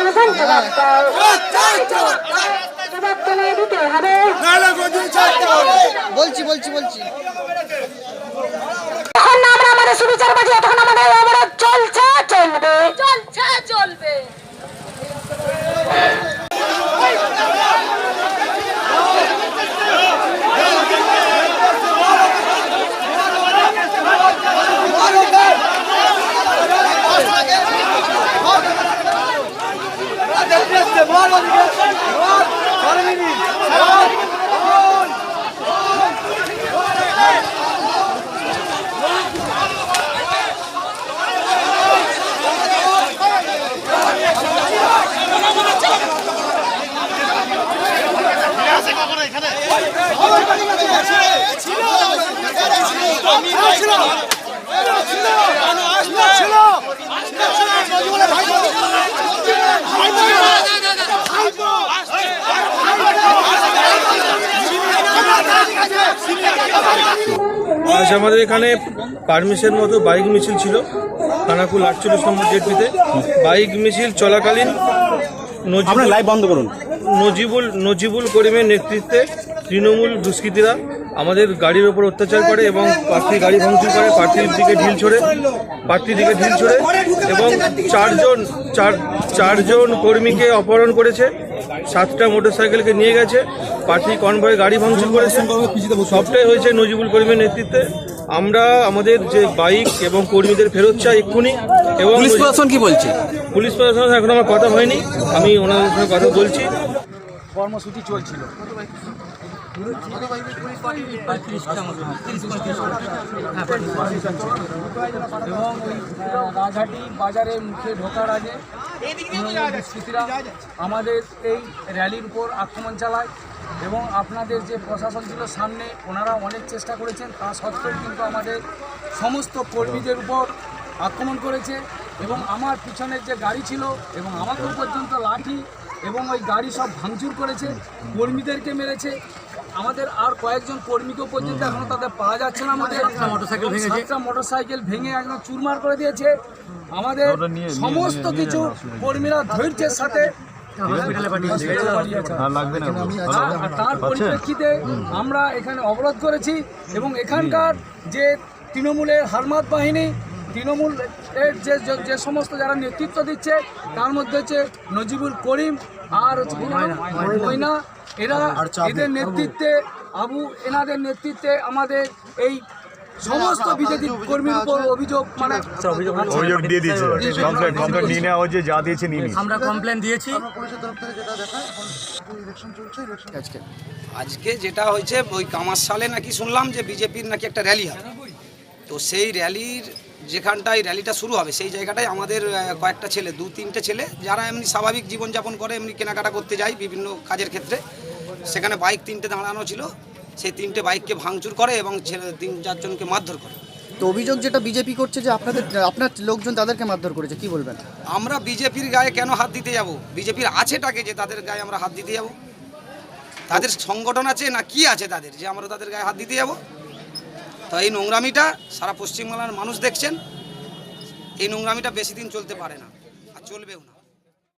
জবাব দাও জবাব তোমায় দিতে হবে বলছি বলছি। বলছি না আমরা আমাদের সুবিচার বাজে তখন আজ আমাদের এখানে পারমিশন মতো বাইক মিছিল ছিল খানাকুল আটচল্লিশ নম্বর জেটপিতে বাইক মিছিল চলাকালীন লাইভ বন্ধ করুন নজিবুল নজিবুল করিমের নেতৃত্বে তৃণমূল দুষ্কৃতীরা আমাদের গাড়ির ওপর অত্যাচার করে এবং প্রার্থী গাড়ি ভাঙচুর করে প্রার্থীর দিকে ঢিল ছোড়ে প্রার্থীর দিকে ঢিল ছোড়ে এবং চারজন, চার, চারজন কর্মীকে অপহরণ করেছে, সাতটা মোটরসাইকেলকে নিয়ে গেছে প্রার্থী কনভয়ে গাড়ি ভাঙচুর করেছে। সবটাই হয়েছে নজিবুল করিমের নেতৃত্বে। আমরা আমাদের যে বাইক এবং কর্মীদের ফেরত চাই এক্ষুনি। এবং পুলিশ প্রশাসন কি বলছে? পুলিশ প্রশাসনের সঙ্গে এখন আমার কথা হয়নি। আমি ওনাদের সঙ্গে কথা বলছি। কর্মসূচি চলছিল। এবং ওই রাজহাটি বাজারে মুখে ঢোকার আগে দুষ্কৃতীরা আমাদের এই র্যালির উপর আক্রমণ চালায় এবং আপনাদের যে প্রশাসন ছিল সামনে ওনারা অনেক চেষ্টা করেছেন। তা সত্ত্বেও কিন্তু আমাদের সমস্ত কর্মীদের উপর আক্রমণ করেছে এবং আমার পিছনের যে গাড়ি ছিল এবং আমাকেও পর্যন্ত লাঠি এবং ওই গাড়ি সব ভাঙচুর করেছে কর্মীদেরকে মেরেছে। আমাদের আর কয়েকজন কর্মীকেও পর্যন্ত এখনও তাদের পাওয়া যাচ্ছে না আমাদের। মোটরসাইকেল ভেঙেছে। সাতটা মোটরসাইকেল ভেঙে একদম চুরমার করে দিয়েছে। আমাদের সমস্ত কিছু কর্মীরা ধৈর্যের সাথে আর তার পরিপ্রেক্ষিতে আমরা এখানে অবরোধ করেছি এবং এখানকার যে তৃণমূলের হারমাত বাহিনী তৃণমূল এর যে যে- সমস্ত যারা নেতৃত্ব দিচ্ছে তার মধ্যে হচ্ছে নজিবুল করিম আর? ময়না। এরা এদের নেতৃত্বে আবু এনাদের নেতৃত্বে আমাদের এই সমস্ত বিজেপি কর্মীর উপর অভিযোগ মানে অভিযোগ দিয়ে দিয়েছে। কমপ্লেন কমপ্লেন নিয়ে নেওয়া হয়েছে যা দিয়েছে নিয়ে নিয়েছে। আমরা কমপ্লেন দিয়েছি। আজকে আজকে যেটা হয়েছে ওই কামার সালে নাকি শুনলাম যে বিজেপির নাকি একটা র্যালি হবে। তো সেই র্যালির যেখানটায় র্যালিটা শুরু হবে সেই জায়গাটায় আমাদের কয়েকটা ছেলে দু তিনটে ছেলে যারা এমনি স্বাভাবিক জীবনযাপন করে এমনি কেনাকাটা করতে যায় বিভিন্ন কাজের ক্ষেত্রে। সেখানে বাইক তিনটে দাঁড়ানো ছিল সেই তিনটে বাইককে ভাঙচুর করে এবং ছেলে তিন চারজনকে মারধর করে। তো অভিযোগ যেটা বিজেপি করছে যে আপনাদের আপনার লোকজন তাদেরকে মারধর করেছে কি বলবেন? আমরা বিজেপির গায়ে কেন হাত দিতে যাব? বিজেপির আছেটাকে যে তাদের গায়ে আমরা হাত দিতে যাব? তাদের সংগঠন আছে না কি আছে তাদের যে আমরা তাদের গায়ে হাত দিতে যাব? তো এই নোংরামিটা সারা পশ্চিমবাংলার মানুষ দেখছেন, এই নোংরামিটা বেশি দিন চলতে পারে না, আর চলবেও না।